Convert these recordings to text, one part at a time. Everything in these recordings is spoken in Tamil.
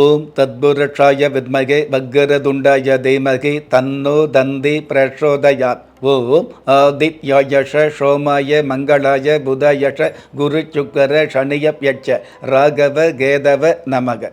ஓம் தத்புருஷாய வித்மகே வக்கரதுண்டாய தீமகி தன்னோ தந்தி பிரச்சோதயாத் ஓம் ஆதித்யாயஷ சோமாய மங்களாய புதயஷ குரு சுக்கர சனியப்யட்ச ராகவ கேதவ நமக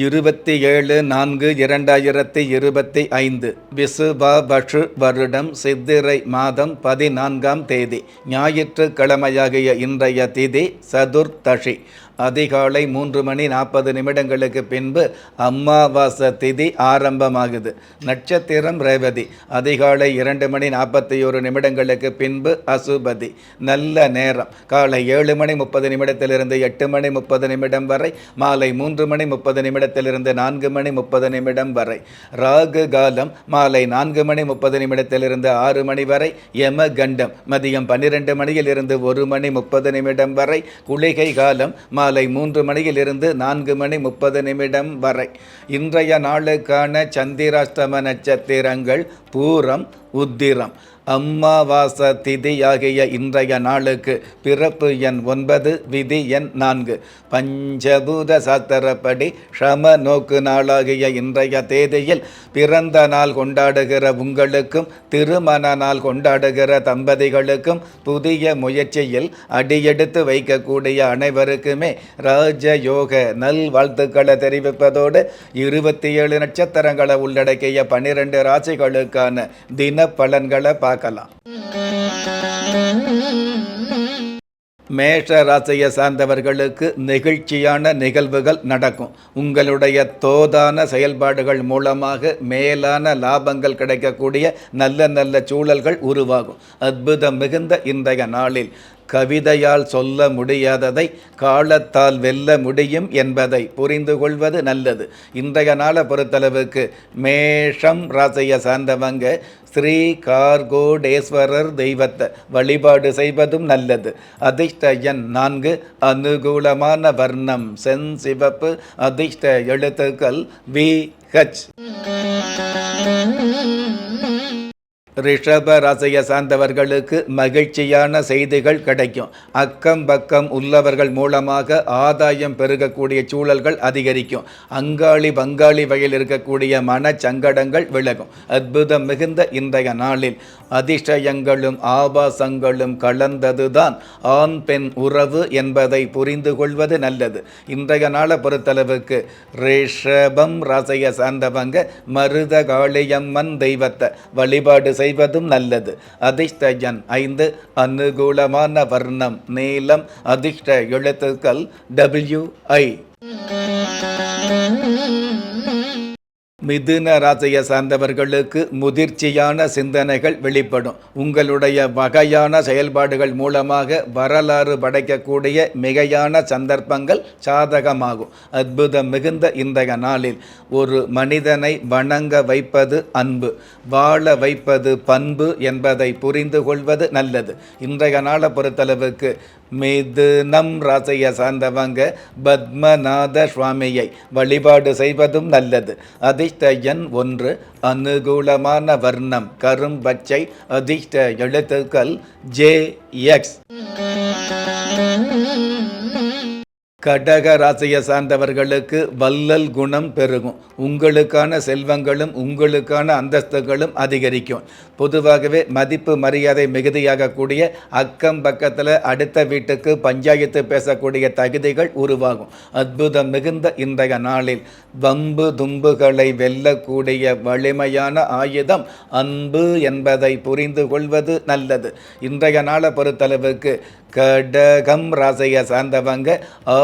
இருபத்தி ஏழு நான்கு இரண்டாயிரத்தி இருபத்தி ஐந்து விசுபாபஷு வருடம் சித்திரை மாதம் பதினான்காம் தேதி ஞாயிற்றுக்கிழமையாகிய இன்றைய திதி சதுர்த்தஷி அதிகாலை மூன்று மணி நாற்பது நிமிடங்களுக்கு பின்பு அமாவாசை திதி ஆரம்பமாகுது. நட்சத்திரம் ரேவதி. அதிகாலை இரண்டு மணி நாற்பத்தி ஒரு நிமிடங்களுக்கு பின்பு அசுபதி. நல்ல நேரம். காலை ஏழு மணி முப்பது நிமிடத்திலிருந்து எட்டு மணி முப்பது நிமிடம் வரை மாலை மூன்று மணி முப்பது நிமிடத்திலிருந்து நான்கு மணி முப்பது நிமிடம் வரை. ராகு காலம் மாலை நான்கு மணி முப்பது நிமிடத்திலிருந்து ஆறு மணி வரை யம கண்டம் மதியம் பன்னிரெண்டு மணியில் இருந்து ஒரு மணி முப்பது நிமிடம் வரை. குளிகை காலம் மாலை காலை மூன்று மணியிலிருந்து நான்கு மணி முப்பது நிமிடம் வரை. இன்றைய நாளுக்கான சந்திராஷ்டம நட்சத்திரங்கள் பூரம் உத்திரம். அம்மாவாச திதியாகிய இன்றைய நாளுக்கு பிறப்பு எண் ஒன்பது விதி எண் நான்கு. பஞ்சபூத சாத்திரப்படி ஷம நோக்கு நாளாகிய இன்றைய தேதியில் பிறந்த நாள் கொண்டாடுகிற உங்களுக்கும் திருமண நாள் கொண்டாடுகிற தம்பதிகளுக்கும் புதிய முயற்சியில் அடியெடுத்து வைக்கக்கூடிய அனைவருக்குமே ராஜயோக நல் வாழ்த்துக்களை தெரிவிப்பதோடு இருபத்தி ஏழு நட்சத்திரங்களை உள்ளடக்கிய பன்னிரெண்டு ராசிகளுக்கான தின பலன்களை பார்க்கலாம் மேஷ ராசியை சார்ந்தவர்களுக்கு நெகிழ்ச்சியான நிகழ்வுகள் நடக்கும். உங்களுடைய தோதான செயல்பாடுகள் மூலமாக மேலான லாபங்கள் கிடைக்கக்கூடிய நல்ல நல்ல சூழல்கள் உருவாகும். அற்புதம் மிகுந்த இன்றைய நாளில். கவிதையால் சொல்ல முடியாததை காலத்தால் வெல்ல முடியும் என்பதை புரிந்து கொள்வது நல்லது. இன்றைய நாளை பொறுத்தளவுக்கு மேஷம் ராசியை சார்ந்தவங்க ஸ்ரீ கார்கோடேஸ்வரர் தெய்வத்தை வழிபாடு செய்வதும் நல்லது. அதிர்ஷ்ட எண் நான்கு அனுகூலமான வர்ணம் செஞ்சிவப்பு அதிர்ஷ்ட எழுத்துக்கள் வி ஹச். ரிஷப ராசியை சார்ந்தவர்களுக்கு மகிழ்ச்சியான செய்திகள் கிடைக்கும். அக்கம் பக்கம் உள்ளவர்கள் மூலமாக ஆதாயம் பெருகக்கூடிய சூழல்கள் அதிகரிக்கும். அங்காளி பங்காளி வகையில் இருக்கக்கூடிய மனச்சங்கடங்கள் விலகும். அற்புதம் மிகுந்த இன்றைய நாளில் அதிசயங்களும் ஆபாசங்களும் கலந்ததுதான் ஆண் பெண் உறவு என்பதை புரிந்து கொள்வது நல்லது. இன்றைய நாளை பொறுத்தளவுக்கு ரிஷபம் ராசியை சார்ந்தவங்க மருத காளியம்மன் தெய்வத்தை வழிபாடு செய்வதும் நல்லது. அதிர்ஷ்டயன் ஐந்து அனுகூலமான வர்ணம் நீளம் அதிர்ஷ்ட எழுத்துக்கள் டபிள்யூ ஐ மிதுன ராசியை சார்ந்தவர்களுக்கு முதிர்ச்சியான சிந்தனைகள் வெளிப்படும். உங்களுடைய வகையான செயல்பாடுகள் மூலமாக வரலாறு படைக்கக்கூடிய மிகையான சந்தர்ப்பங்கள் சாதகமாகும். அற்புதம் மிகுந்த இன்றைய நாளில் ஒரு மனிதனை வணங்க வைப்பது அன்பு வாழ வைப்பது பண்பு என்பதை புரிந்து கொள்வது நல்லது. இன்றைய நாளை பொறுத்தளவுக்கு மிதுனம் ராசைய சார்ந்தவங்க பத்மநாத சுவாமியை வழிபாடு செய்வதும் நல்லது. அதிர்ஷ்ட எண் ஒன்று அனுகூலமான வர்ணம் கரும்பச்சை அதிர்ஷ்ட எழுத்துக்கள் ஜே எக்ஸ். கடக ராசியை சார்ந்தவர்களுக்கு வல்லல் குணம் பெருகும். உங்களுக்கான செல்வங்களும் உங்களுக்கான அந்தஸ்துகளும் அதிகரிக்கும். பொதுவாகவே மதிப்பு மரியாதை மிகுதியாகக்கூடிய அக்கம் பக்கத்தில் அடுத்த வீட்டுக்கு பஞ்சாயத்து பேசக்கூடிய தகுதிகள் உருவாகும். அற்புதம் மிகுந்த இன்றைய நாளில் வம்பு தும்புகளை வெல்லக்கூடிய வலிமையான ஆயுதம் அன்பு என்பதை புரிந்து கொள்வது நல்லது. இன்றைய நாளை பொறுத்தளவுக்கு கடகம் ராசியை சார்ந்தவங்க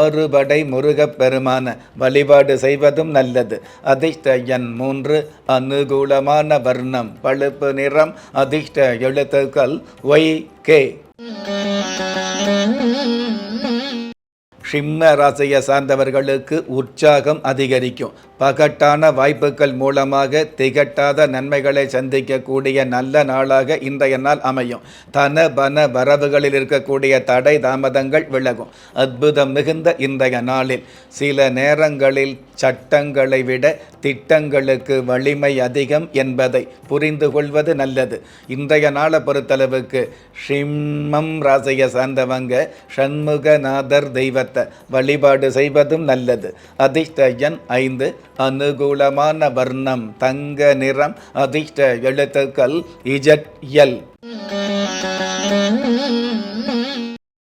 ஆறுபடை முருகப் பெருமான வழிபாடு செய்வதும் நல்லது. அதிர்ஷ்ட எண் மூன்று அனுகூலமான வர்ணம் பழுப்பு நிறம் அதிர்ஷ்ட எழுத்துக்கள் ஒய் கே. சிம்ம ராசியை சார்ந்தவர்களுக்கு உற்சாகம் அதிகரிக்கும். பகட்டான வாய்ப்புகள் மூலமாக திகட்டாத நன்மைகளை சந்திக்கக்கூடிய நல்ல நாளாக இன்றைய நாள் அமையும். தன பன வரவுகளில் இருக்கக்கூடிய தடை தாமதங்கள் விலகும். அற்புதம் மிகுந்த இன்றைய நாளில். சில நேரங்களில் சட்டங்களை விட திட்டங்களுக்கு வலிமை அதிகம் என்பதை புரிந்து கொள்வது நல்லது. இன்றைய நாளை பொறுத்தளவுக்கு ஷிம்மம் ராசியை சார்ந்தவங்க ஷண்முகநாதர் தெய்வத்தை வழிபாடு செய்வதும் நல்லது. அதிர்ஷ்ட எண் ஐந்து அனுகூலமான வர்ணம் தங்க நிறம் அதிர்ஷ்ட எழுத்துக்கள் இஜட் எல்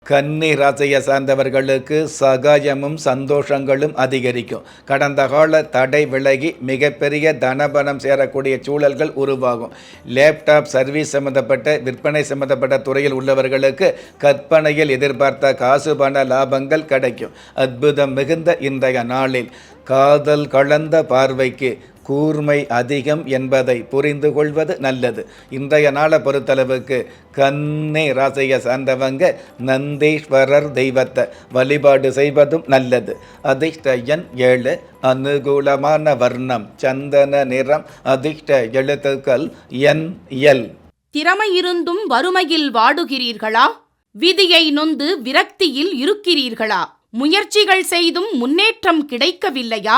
கன்னி ராசியை சார்ந்தவர்களுக்கு சகாயமும் சந்தோஷங்களும் அதிகரிக்கும். கடந்த கால தடை விலகி மிகப்பெரிய தனபனம் சேரக்கூடிய சூழல்கள் உருவாகும். லேப்டாப் சர்வீஸ் சம்பந்தப்பட்ட விற்பனை சம்பந்தப்பட்ட துறையில் உள்ளவர்களுக்கு கற்பனையில் எதிர்பார்த்த காசு பண லாபங்கள் கிடைக்கும். அற்புதம் மிகுந்த இன்றைய நாளில். காதல் கலந்த பார்வைக்கு கூர்மை அதிகம் என்பதை புரிந்து கொள்வது நல்லது. இன்றைய நாளை பொறுத்தளவுக்கு கண்ணே ராசியை சார்ந்தவங்க நந்தீஸ்வரர் தெய்வத்தை வழிபாடு செய்வதும் நல்லது. அதிர்ஷ்ட எண் ஏழு. அனுகூலமான வர்ணம் சந்தன நிறம் அதிர்ஷ்ட எழுத்துக்கள் என் எல். திறமை இருந்தும் வறுமையில் வாடுகிறீர்களா? விதியை நொந்து விரக்தியில் இருக்கிறீர்களா? முயற்சிகள் செய்தும் முன்னேற்றம் கிடைக்கவில்லையா?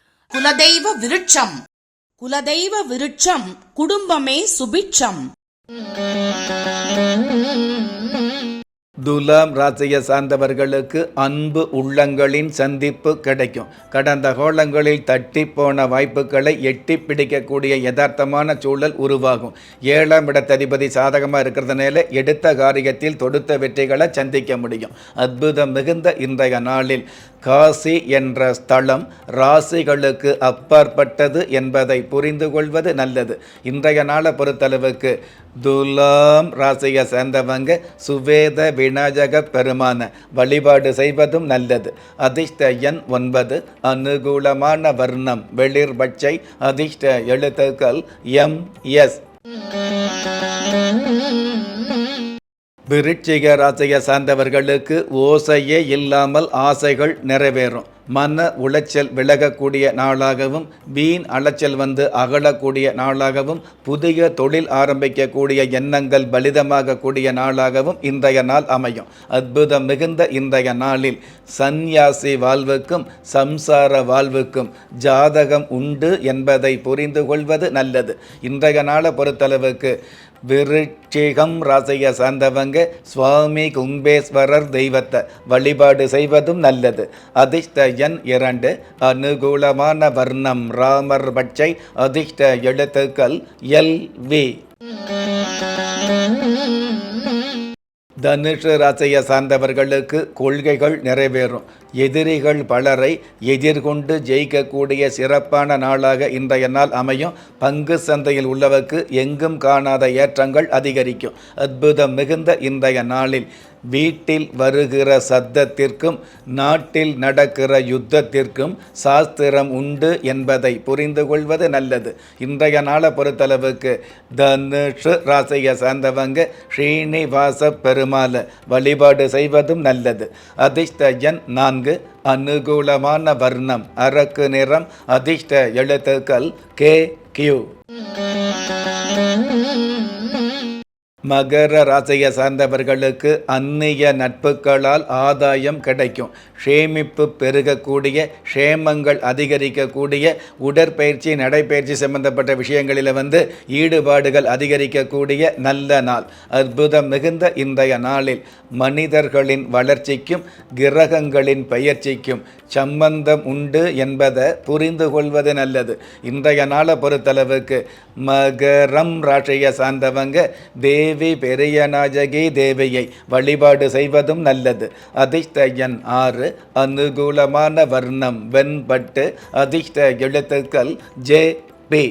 குலதெய்வ விருட்சம். குலதெய்வ விருட்சம் குடும்பமே சுபிட்சம். துலாம் ராசியை சார்ந்தவர்களுக்கு அன்பு உள்ளங்களின் சந்திப்பு கிடைக்கும். கடந்த கோலங்களில் தட்டி போன வாய்ப்புகளை எட்டி பிடிக்கக்கூடிய யதார்த்தமான சூழல் உருவாகும். ஏழாம் இடத்ததிபதி சாதகமாக இருக்கிறதுனால எடுத்த காரியத்தில் தொடுத்த வெற்றிகளை சந்திக்க முடியும். அற்புதம் மிகுந்த இன்றைய நாளில். காசி என்ற ஸ்தலம் ராசிகளுக்கு அப்பாற்பட்டது என்பதை புரிந்து கொள்வது நல்லது. இன்றைய நாளை பொறுத்தளவுக்கு துலாம் ராசியை சேர்ந்தவங்க சுவேத விநாயக பெருமான வழிபாடு செய்வதும் நல்லது. அதிர்ஷ்ட எண் ஒன்பது. அனுகூலமான வர்ணம் வெளிர் பச்சை அதிர்ஷ்ட எழுத்துக்கள் எம் எஸ். விருட்சிக ராசியை சார்ந்தவர்களுக்கு ஓசையே இல்லாமல் ஆசைகள் நிறைவேறும். மன உளைச்சல் விலகக்கூடிய நாளாகவும் வீண் அலைச்சல் வந்து அகலக்கூடிய நாளாகவும் புதிய தொழில் ஆரம்பிக்கக்கூடிய எண்ணங்கள் பலிதமாகக்கூடிய நாளாகவும் இன்றைய நாள் அமையும். அற்புதம் மிகுந்த இன்றைய நாளில் சந்நியாசி வாழ்வுக்கும் சம்சார வாழ்வுக்கும் ஜாதகம் உண்டு என்பதை புரிந்து கொள்வது நல்லது. இன்றைய நாளை பொறுத்தளவுக்கு விருட்சிகம் ராசியை சார்ந்தவங்க சுவாமி கும்பேஸ்வரர் தெய்வத்தை வழிபாடு செய்வதும் நல்லது. அதிர்ஷ்ட எண் இரண்டு. அனுகூலமான வர்ணம் ராமர் பட்சை அதிர்ஷ்ட எழுத்துக்கள் எல் வி. தனுஷ ராசியை சார்ந்தவர்களுக்கு கொள்கைகள் நிறைவேறும். எதிரிகள் பலரை எதிர்கொண்டு ஜெயிக்கக்கூடிய சிறப்பான நாளாக இன்றைய நாள் அமையும். பங்கு சந்தையில் உள்ளவருக்கு எங்கும் காணாத ஏற்றங்கள் அதிகரிக்கும். அற்புதம் மிகுந்த இன்றைய நாளில் வீட்டில் வருகிற சத்தத்திற்கும் நாட்டில் நடக்கிற யுத்தத்திற்கும் சாஸ்திரம் உண்டு என்பதை புரிந்து கொள்வது நல்லது. இன்றைய நாளை பொறுத்தளவுக்கு தனுஷு ராசியை சார்ந்தவங்க ஸ்ரீனிவாச பெருமாளை வழிபாடு செய்வதும் நல்லது. அதிர்ஷ்டஜன் நான்கு அனுகூலமான வர்ணம் அரக்கு நிறம் அதிர்ஷ்ட எழுத்துக்கள் கே கியூ. மகர ராசியை சார்ந்தவர்களுக்கு அந்நிய நட்புகளால் ஆதாயம் கிடைக்கும். சேமிப்பு பெருகக்கூடிய சேமங்கள் அதிகரிக்கக்கூடிய உடற்பயிற்சி நடைப்பயிற்சி சம்பந்தப்பட்ட விஷயங்களில் வந்து ஈடுபாடுகள் அதிகரிக்கக்கூடிய நல்ல நாள். அற்புதம் மிகுந்த இன்றைய நாளில் மனிதர்களின் வளர்ச்சிக்கும் கிரகங்களின் பயிற்சிக்கும் சம்பந்தம் உண்டு என்பதை புரிந்து கொள்வது நல்லது. இன்றைய நாளை பொறுத்தளவுக்கு மகரம் ராசியை சார்ந்தவங்க தேவி பெரியநாஜகி தேவியை வழிபாடு செய்வதும் நல்லது. அதிர்ஷ்ட எண் ஆறு அனுகூலமான வர்ணம் வெண்பட்டு அதிர்ஷ்ட எழுத்துக்கள் ஜே பி.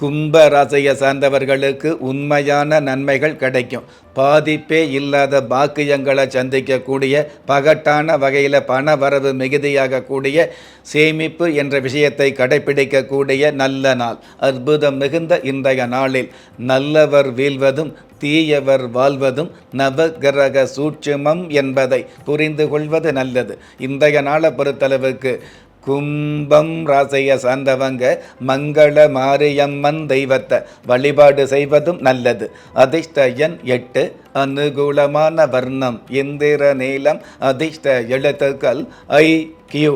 கும்ப ராசியை சார்ந்தவர்களுக்கு உண்மையான நன்மைகள் கிடைக்கும். பாதிப்பே இல்லாத பாக்கியங்களை சந்திக்கக்கூடிய பகட்டான வகையில் பண வரவு மிகுதியாகக்கூடிய சேமிப்பு என்ற விஷயத்தை கடைபிடிக்கக்கூடிய நல்ல நாள். அற்புதம் மிகுந்த இன்றைய நாளில் நல்லவர் வீழ்வதும் தீயவர் வாழ்வதும் நவகிரக சூட்சுமம் என்பதை புரிந்து கொள்வது நல்லது. இன்றைய நாளை பொறுத்தளவுக்கு கும்பம் ராசையை சார்ந்தவங்க மங்கள மாரியம்மன் தெய்வத்தை வழிபாடு செய்வதும் நல்லது. அதிர்ஷ்ட எண் எட்டு அனுகூலமான வர்ணம் இந்திர நீளம் அதிர்ஷ்ட எழுத்துக்கள் ஐ கியூ.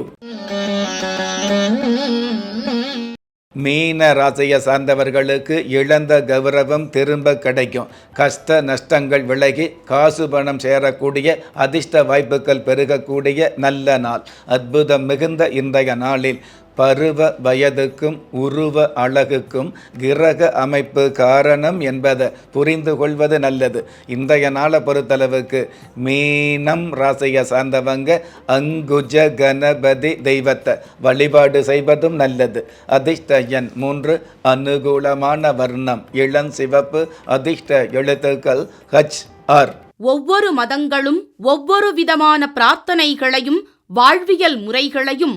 மீன ராசியை சார்ந்தவர்களுக்கு இழந்த கௌரவம் திரும்ப கிடைக்கும். கஷ்ட நஷ்டங்கள் விலகி காசு பணம் சேரக்கூடிய அதிர்ஷ்ட வாய்ப்புகள் பெருகக்கூடிய நல்ல நாள். அற்புதம் மிகுந்த இன்றைய நாளில் பருவ வயதுக்கும் உருவ அழகுக்கும் கிரக அமைப்பு காரணம் என்பதை புரிந்து கொள்வது நல்லது. இன்றைய நாளை பொறுத்தளவுக்கு மீனம் ராசியை சார்ந்தவங்க அங்குஜ கணபதி தெய்வத்தை வழிபாடு செய்வதும் நல்லது. அதிர்ஷ்ட எண் மூன்று அனுகூலமான வர்ணம் இளம் சிவப்பு அதிர்ஷ்ட எழுத்துக்கள் ஹச் ஆர். ஒவ்வொரு மதங்களும் ஒவ்வொரு விதமான பிரார்த்தனைகளையும் வாழ்வியல் முறைகளையும்